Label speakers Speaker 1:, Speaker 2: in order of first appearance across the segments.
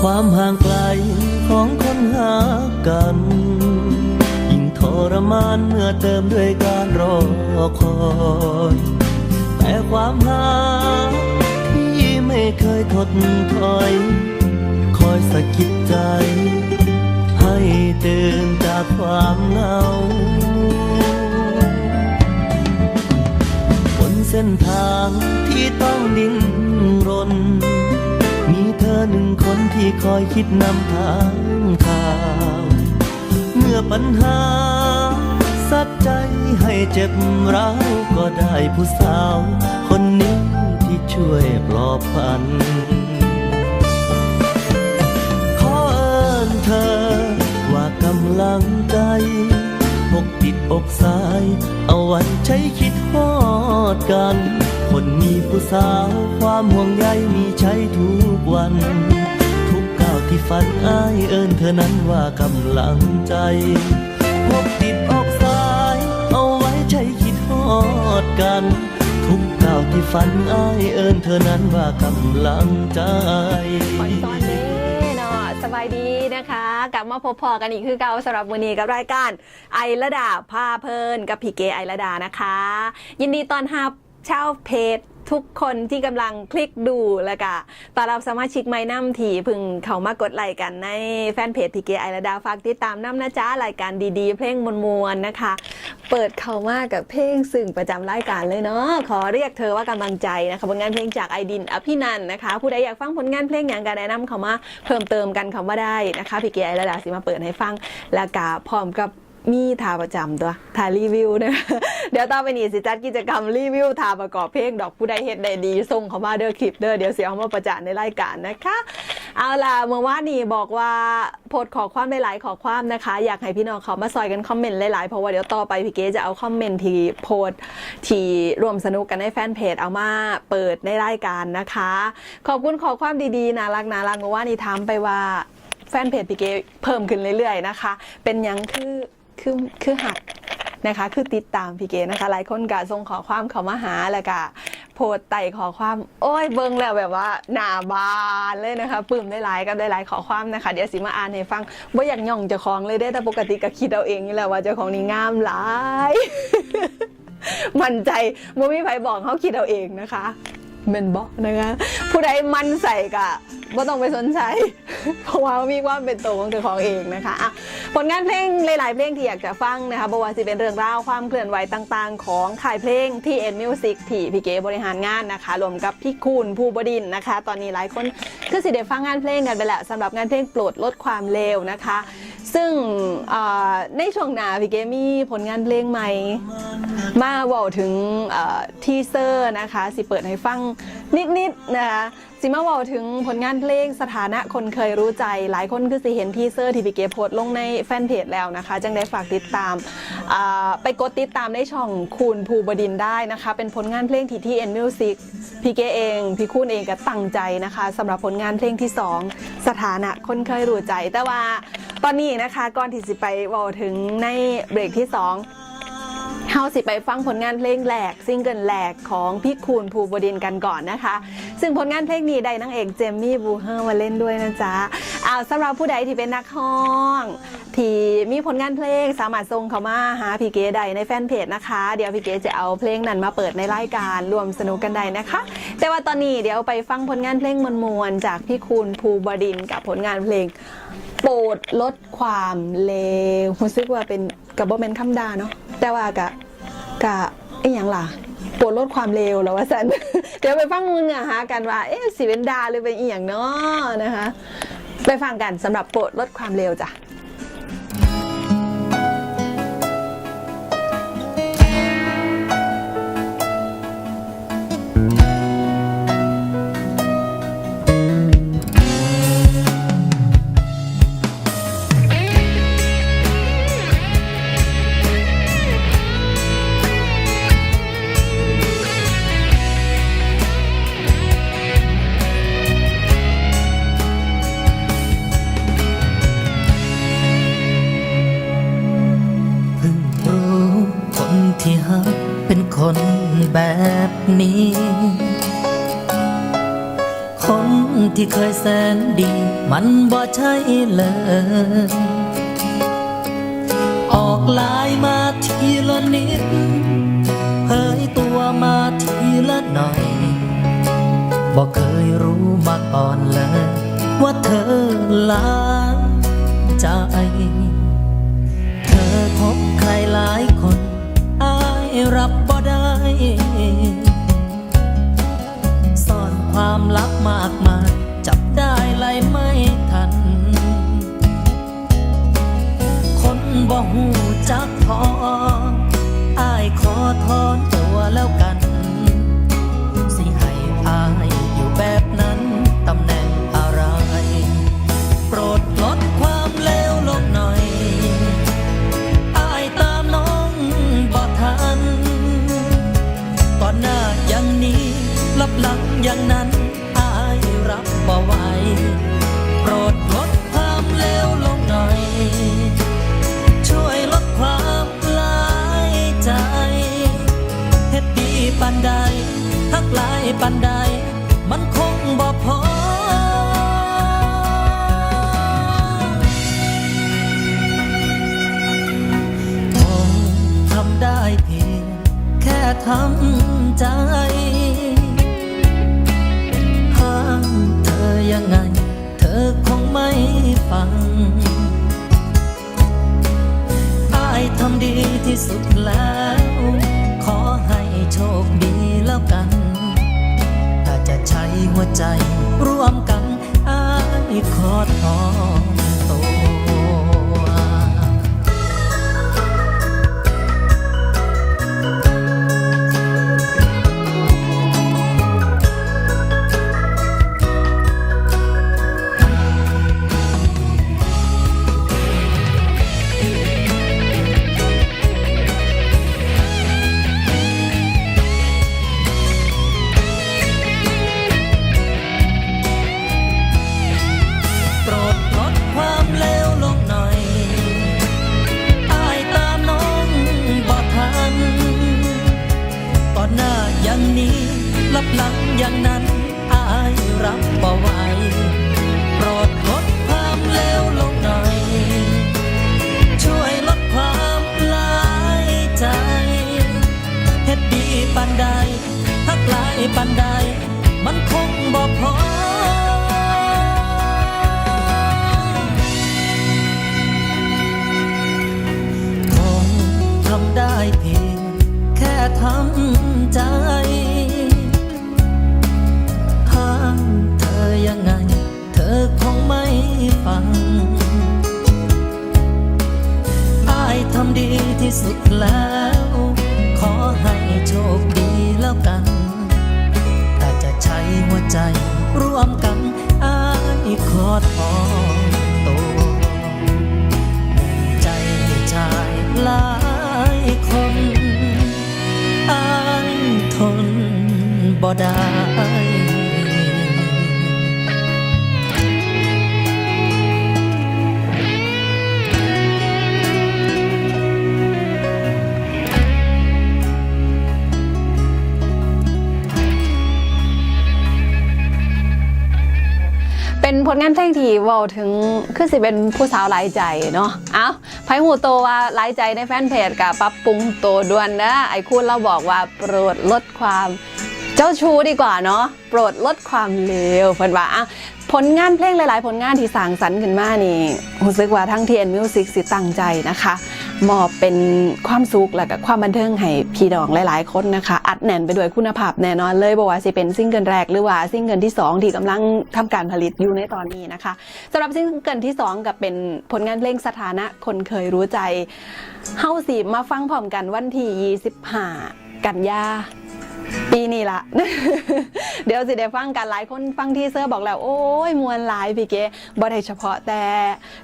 Speaker 1: ความห่างไกลของคนหากัน ยิ่งทรมานเมื่อเติมด้วยการรอคอย แต่ความหาที่ไม่เคยทดถอย คอยสะกิดใจ ให้ตื่นจากความเหงาบนเส้นทางที่ต้องดิ้นรน อหนึ่งคนที่คอยคิดนำทางทางเมื่อปัญหา สัดใจให้เจ็บร้าวก็ได้ผู้สาว คนนี้ที่ช่วยปลอบพัน ขอเอิญเธอว่ากำลัง อกสาย เอาไว้ใช้คิดฮอดกัน คนมีผู้สาวความห่วงใยมีใช้ทุกวัน ทุกก้าวที่ฝันอ้ายเอิญเธอนั้นว่ากำลังใจปกปิดอกสาย เอาไว้ใช้คิดฮอดกัน ทุกก้าวที่ฝันอ้ายเอิญเธอนั้นว่ากำลังใจ
Speaker 2: บายดีนะคะ กลับมาพบพอกันอีกคือเก่าสำหรับมือนีกับรายการไอระดาพาเพลินกับพี่เกไอระดานะคะ ยินดีตอนรับชาวเพจ ทุกคนที่กำลังคลิกดูแล้วก็ตอนรับสมาชิกไม่น้ำถี่พึงเขามากดไลค์กันในแฟนเพจพีเกไอระดาฝากติดตามน้ำนะจ๊ะรายการดีๆ เพลงมวลๆนะคะ เปิดเขามากกับเพลงซึ่งประจำรายการเลยเนาะขอเรียกเธอว่ากำลังใจนะคะผลงานเพลงจากไอดินอภินันนะคะ ผู้ใดอยากฟังผลงานเพลงอย่างการแนะนำเขามาเพิ่มเติมกันคำว่าได้นะคะพีเกียไอระดาสิมาเปิดให้ฟังแล้วก็พร้อมกับ มีทาประจำตัวทารีวิวนะเดี๋ยวต่อไปนี้สิจัดกิจกรรมรีวิวทาประกอบเพลงดอกผู้ใดเฮ็ดได้ดีส่งเขามาเด้อคลิปเด้อเดี๋ยวเสียเอามาประจานในรายการนะคะ เอาล่ะเมื่อวานนี้บอกว่าโพสขอความหลายๆขอความนะคะ อยากให้พี่น้องเขามาซอยกันคอมเมนต์หลายๆเพราะว่าเดี๋ยวต่อไปพี่เก๋จะเอาคอมเมนต์ที่โพสที่รวมสนุกกันในแฟนเพจเอามาเปิดในรายการนะคะ ขอบคุณขอความดีๆน่ารักน่ารักเมื่อวานนี้ถามไปว่าแฟนเพจพี่เก๋เพิ่มขึ้นเรื่อยๆนะคะ เป็นยังคือ คือคือหักนะคะ คือติดตามพี่เก๋นะคะ หลายคนก็ส่งขอความเขามาหาแล้วก็โพสไต่ขอความ โอ้ยเบิ่งแล้วแบบว่าหนาบานเลยนะคะปลื้มได้หลายกับได้หลายขอความนะคะ เดี๋ยวสิมาอ่านให้ฟังว่าอยากย่องเจ้าของเลยได้แต่ปกติก็คิดเอาเองนี่แหละว่าเจ้าของนี่งามหลาย มั่นใจบ่มีใครบอกเขาคิดเอาเองนะคะ เมนบอกนะคะ ผู้ใดมันใส่กะบ่ต้องไปสนใจ เพราะว่ามีความเป็นตัวของเจ้าของเองนะคะอะผลงานเพลงหลาย ๆ เพลงที่อยากจะฟังนะคะบ่ว่าสิเป็นเรื่องราวความเคลื่อนไหวต่าง ๆ ของค่ายเพลงที่เอ็นมิวสิกที่พี่เก๋บริหารงานนะคะรวมกับพี่คูณผู้บดินทร์นะคะ ตอนนี้หลายคนคือสิได้ฟังงานเพลงกันไปแล้วสำหรับงานเพลงโปรดลดความเลวนะคะ ซึ่งในช่วงหน้าพี่เก๋มีผลงานเพลงใหม่ มาเว่าถึงทีเซอร์นะคะ สิเปิดให้ฟังนิดๆนะคะสิมาเว่าถึงผลงานเพลงสถานะคนเคยรู้ใจ หลายคนคือสิเห็นทีเซอร์ที่พี่เก๋โพสลงในแฟนเพจแล้วนะคะ จังได้ฝากติดตาม ไปกดติดตามในช่องคูณภูบดินได้นะคะ เป็นผลงานเพลงที่ที่เอ็นมิวสิกพี่เก๋เอง พี่คูณเองก็ตั้งใจนะคะสำหรับผลงานเพลงที่ 2 สถานะคนเคยรู้ใจแต่ว่า ตอนนี้นะคะก่อนที่สิไปเว่าถึงในเบรกที่ 2เฮาสิไปฟังผลงานเพลงแหลกซิงเกิลแหลกของพี่คูณภูบดินกันก่อนนะคะ ซึ่งผลงานเพลงนี้ได้นางเอกเจมมี่บูเฮอร์มาเล่นด้วยนะจ๊ะเอาสำหรับผู้ใดที่เป็นนักร้องที่มีผลงานเพลงสามารถส่งเข้ามาหาพี่เก๋ได้ในแฟนเพจนะคะ เดี๋ยวพี่เก๋จะเอาเพลงนั้นมาเปิดในรายการรวมสนุกกันได้นะคะ แต่ว่าตอนนี้เดี๋ยวไปฟังผลงานเพลงมวลๆจากพี่คูณภูบดินกับผลงานเพลง โปรดลดความเลวรู้สึกว่าเป็นกับบอแมนคำดาเนาะแต่ว่ากะกะไอ้หยังล่ะปวดลดความเร็วแล้วว่าสัน เดี๋ยวไปฟังมึงอะฮะกันว่า เอ๊ะสีเป็นดาหรือเป็นอีหยังเนาะนะคะ ไปฟังกันสำหรับปวดลดความเร็วจ้ะ
Speaker 3: มันบ่ใช่เลย ออกลายมาทีละนิดเผยตัวมาทีละหน่อยบอกเคยรู้มาก่อนเลย ว่าเธอล้างใจ เธอคบใครหลายคนอายรับบ่ได้ซ่อนความลับมากมาย หูจักพออายขอทอนตัวแล้วกัน ทำใจ ห้ามเธอยังไง เธอคงไม่ฟังอายทำดีที่สุดแล้ว ขอให้โชคดีแล้วกัน ถ้าจะใช้หัวใจร่วมกันอายขอถอน ปันใดมันคงบ่พอคงทำได้เพียงแค่ทำใจห้ามเธอยังไง เธอคงไม่ฟังอายทำดีที่สุดแล้ว ขอให้โชคดีแล้วกัน ใจร่วมกันอายขอทอนตัวใจชายหลายคนอายทนบ่ได้
Speaker 2: ลงานเพลงที่เว้าถึงคือสิเป็นผู้สาวหลายใจเนาะ เอาไผหูโตว่าหลายใจในแฟนเพจกับปรับปรุงโตด่วนนะไอ้คุณเราบอกว่าโปรดลดความเจ้าชู้ดีกว่าเนาะ โปรดลดความเลวเพิ่นว่าอะผลงานเพลงหลาย ๆ ผลงานที่สร้างสรรค์ขึ้นมานี่รู้สึกว่าทั้ง TN Music สิตั้งใจนะคะ มอบเป็นความสุขและก็ความบันเทิงให้พี่ดองหลาย ๆ คนนะคะ อัดแน่นไปด้วยคุณภาพแน่นอนเลยบอกว่าสิเป็นซิงเกิลแรกหรือว่าซิงเกิลที่ 2 ที่กำลังทำการผลิตอยู่ในตอนนี้นะคะสำหรับซิงเกิลที่ 2 กับเป็นผลงานเพลงสถานะคนเคยรู้ใจเฮาสิมาฟังพร้อมกันวันที่25 กันยาปีนี้ละ เดี๋ยวสิได้ฟังกันหลายคนฟังที่เซอร์บอกแล้ว โอ้ยมวนหลายพี่เก๋บ่ได้เฉพาะแต่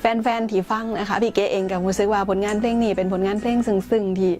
Speaker 2: แฟนๆที่ฟังนะคะพี่เก๋เองกับรู้สึกว่าผลงานเพลงนี้เป็นผลงานเพลงซึ้งๆที่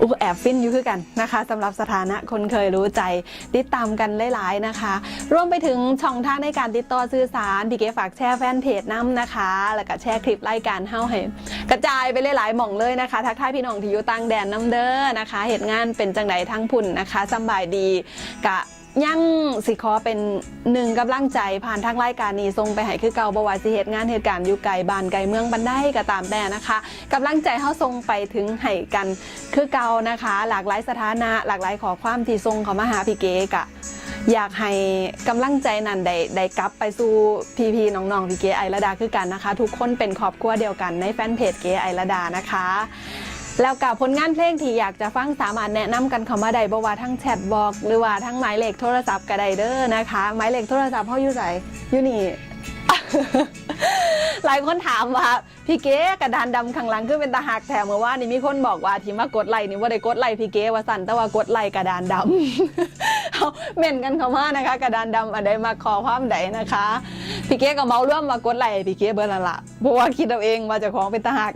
Speaker 2: อู้แอบฟินอยู่คือกันนะคะสำหรับสถานะคนเคยรู้ใจติดตามกันหลายๆนะคะ รวมไปถึงช่องทางในการติดต่อสื่อสารพี่เก๋ฝากแชร์แฟนเพจน้ำนะคะ แล้วก็แชร์คลิปรายการเฮาให้กระจายไปหลายๆหม่องเลยนะคะ ทักทายพี่น้องที่อยู่ต่างแดนน้ำเด้อนะคะเหตุงานเป็นจังไดทั้งพุ่นนะคะสบายดีกะยังสิขอเป็นหนึ่งกำลังใจผ่านทางรายการนี้ส่งไปให้คือเก่าบวาสิเหตุงานเหตุการณ์อยู่ไกลบ้านไกลเมืองบันไดก็ตามแต่นะคะกำลังใจเขาส่งไปถึงให้กันคือเก่านะคะ หลากหลายสถานะ หลากหลายขอความที่ส่งเขามาหาพี่เก๋กะอยากให้กำลังใจนันได้ได้กลับไปสู่พีพีน้องๆพี่เก๋ไอระดาคือกันนะคะ ทุกคนเป็นครอบครัวเดียวกันในแฟนเพจเก๋ไอระดานะคะ แล้วกับผลงานเพลงที่อยากจะฟังสามารถแนะนำกันเข้ามาได้บ่ว่าทั้งแชทบอก หรือว่าทั้งหมายเลขโทรศัพท์ก็ได้เด้อนะคะ หมายเลขโทรศัพท์เฮาอยู่ไสอยู่นี่ หลายคนถามว่าพี่เก๋กระดานดำข้างหลังคือเป็นตาหักแถมเมื่อว่านี่มีคนบอกว่าที่มากดไลค์นี่ว่าได้กดไลค์พี่เก๋ว่าสั่นแต่ว่ากดไลค์กระดานดำเอาเม่นกันเข้ามานะคะ กระดานดำอันใดมาขอความใดนะคะพี่เก๋ก็เมาร่วมมากดไลค์พี่เก๋เบอร์ละละเพราะว่าคิดเอาเองว่าจะของเป็นตาหัก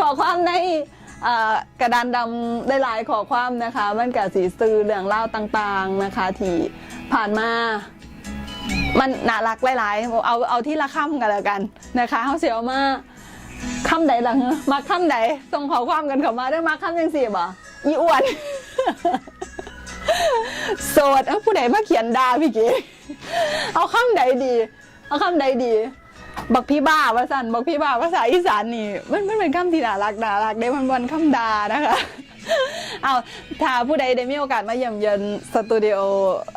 Speaker 2: ขอความในกระดานดำได้หลายขอความนะคะ มันกับสีซื้อเรื่องเล่าต่างๆนะคะที่ผ่านมา มันน่ารักหลายๆเอาเอาที่ละค่ำกันแล้วกันนะคะเขาเสียวมาค่ำใดหลังมาค่ำใดส่งขอความกันเข้ามาได้มาค่ำยังสี่บ่อีอ้วนโสดเอาผู้ใดมาเขียนดาพี่ก๋เอาค่ำใดดี เอาค่ำใดดี บักพี่บ้าภาษาบักพี่บ้าภาษาอีสานนี่ มันมันเป็นคำที่น่ารักน่ารักได้มันวันคำดานะคะเอาถ้าผู้ใดได้มีโอกาสมาเยี่ยมเยือนสตูดิโอ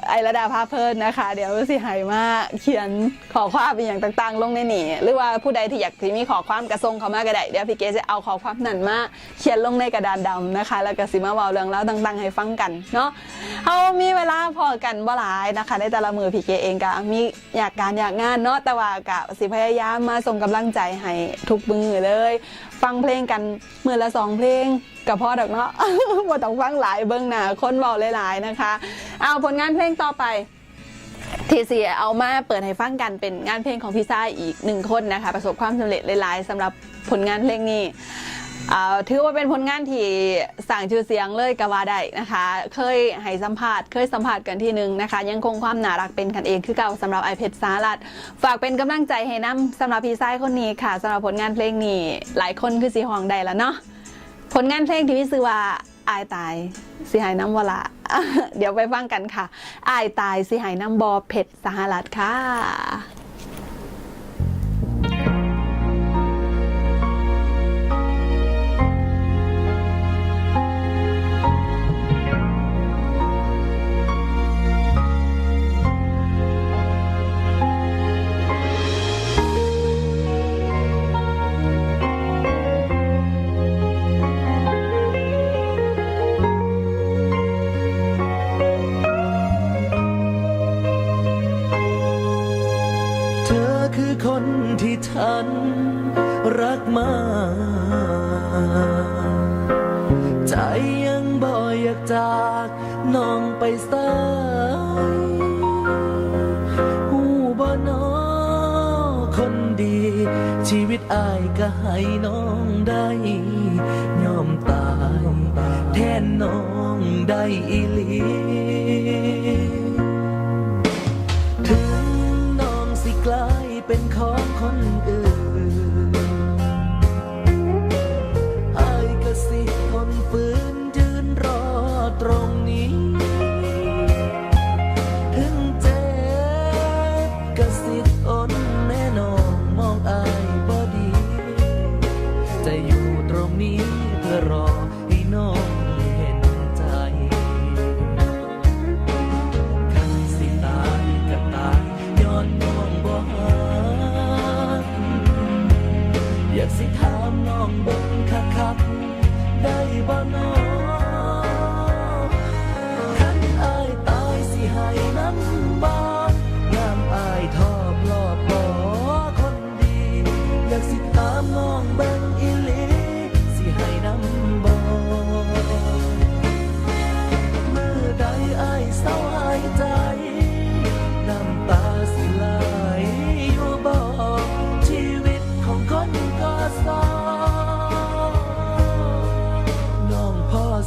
Speaker 2: ไอระดาภาพเพิ่นนะคะ เดี๋ยวสิหายมาเขียนขอความเป็นอย่างต่างๆ ลงในนี่หรือว่าผู้ใดที่อยากที่มีขอความกระทรงเขามาก็ไดเดี๋ยวพี่เกจะเอาขอความนั้นมาเขียนลงในกระดานดำนะคะ แล้วก็สิมาเว้าเรื่องเล่าวต่าง ๆ ให้ฟังกันเนาะเขามีเวลาพอกันบ่หลายนะคะในแต่ละมือพี่เกเองก็มีอยากการอยากงานเนาะแต่ว่ากะสิพยายามมาส่งกำลังใจให้ทุกมือเลย ฟังเพลงกันมือละสองเพลง กับพ่อดอกเนาะว่าต้องฟังหลายเบิ้งหน้าคนเบาหลายๆนะคะ เอาผลงานเพลงต่อไปทีซีเอามาเปิดให้ฟังกันเป็นงานเพลงของพี่ซ่าอีกหนึ่งคนนะคะ ประสบความสำเร็จหลายๆสำหรับผลงานเพลงนี้อ่าถือว่าเป็นผลงานที่สั่งชื่อเสียงเลยกว่าได้นะคะ เคยให้สัมภาษณ์เคยสัมภาษณ์กันที่หนึ่งนะคะ ยังคงความน่ารักเป็นกันเองคือเก่าสำหรับไอเพชรสารัดฝากเป็นกำลังใจให้น้ำสำหรับพี่ซ่ายคนนี้ค่ะสำหรับผลงานเพลงนี้ หลายคนคือสีห้องใดแล้วเนาะ ผลงานเพลงที่พี่ซื้อว่าอายตายสิหายน้ำวละ เดี๋ยวไปฟังกันค่ะ อายตายสิหายน้ำบอเผ็ดสหรัฐค่ะ
Speaker 1: นน้องได้อีหลี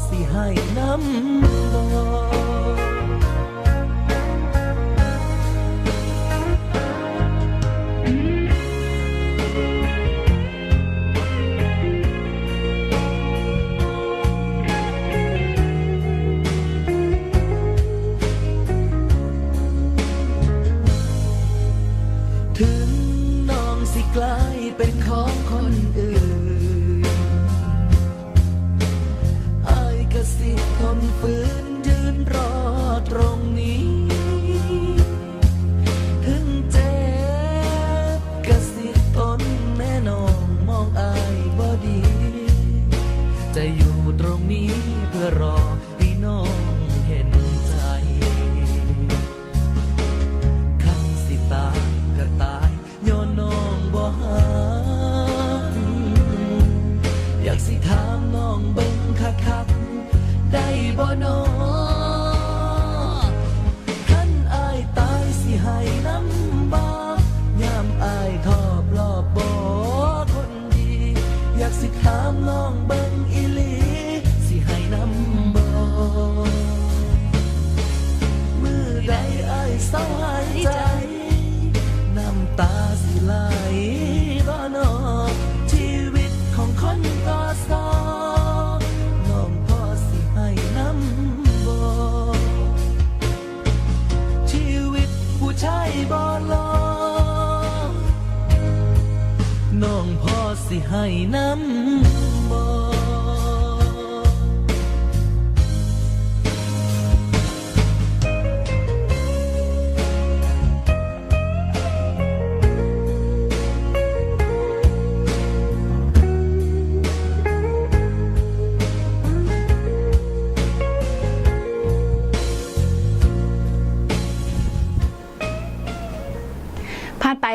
Speaker 1: สิให้น้ำบอก จ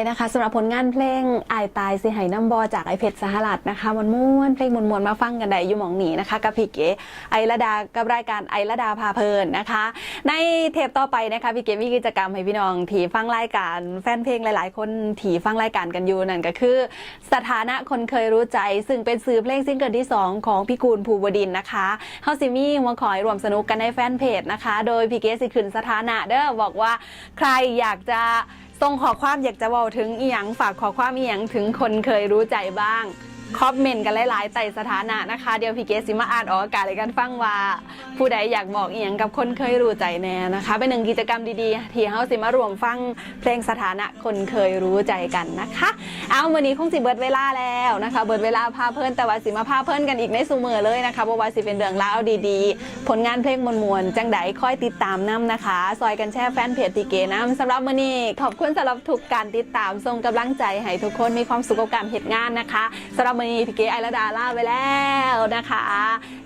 Speaker 1: นะ
Speaker 3: คะ
Speaker 2: สำหรับผลงานเพลงอายตายสิไหน้ำบอจากไอเพชรสหรัฐนะคะมันม่วนเพลงมวนๆมาฟังกันได้อยู่หมองหนีนะคะกับพี่เก๋ไอระดากับรายการไอระดาพาเพลินนะคะ ในเทปต่อไปนะคะพี่เก๋มีกิจกรรมให้พี่น้องถีฟังรายการแฟนเพลงหลาย ๆ คนถีฟังรายการกันอยู่นั่นก็คือ สถานะคนเคยรู้ใจ ซึ่งเป็นสื่อเพลงซิงเกิลที่ 2 ของพี่กูลภูวดินนะคะเฮาซิมี่มาขอให้รวมสนุกกันในแฟนเพจนะคะ โดยพี่เก๋สิขึ้นสถานะเด้อบอกว่าใครอยากจะ ส่งขอความอยากจะเว้าถึงอีหยังฝากขอความอีหยังถึงคนเคยรู้ใจบ้าง คอมเมนต์กันหลายๆไต่สถานะนะคะ เดี๋ยวพี่เกศสิมาอ่านออกอากาศให้กันฟังว่า ผู้ใดอยากบอกอีหยังกับคนเคยรู้ใจแน่นะคะ เป็นหนึ่งกิจกรรมดีๆ ที่เฮาสิมารวมฟังเพลงสถานะคนเคยรู้ใจกันนะคะ เอาวันนี้คงสิเบิดเวลาแล้วนะคะ เบิดเวลาพาเพิ่นแต่ว่าสิมาพาเพิ่นกันอีกในสูมือเลยนะคะบ่ว่าสิเป็นเรื่องราวดีๆ ผลงานเพลงมวลๆจังใดค่อยติดตามนํนะคะซอยกันแช่แฟนเพจพี่เกน้ำสำหรับมื้อนี้ขอบคุณสำหรับทุกการติดตามส่งกำลังใจให้ทุกคนมีความสุขกับการเหตุงานนะคะสำหรับมณีพี่เกไอระดาลาไปแล้วนะคะ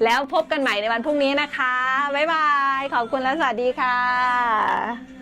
Speaker 2: แล้วพบกันใหม่ในวันพรุ่งนี้นะคะ บ๊ายบาย ขอบคุณและสวัสดีค่ะ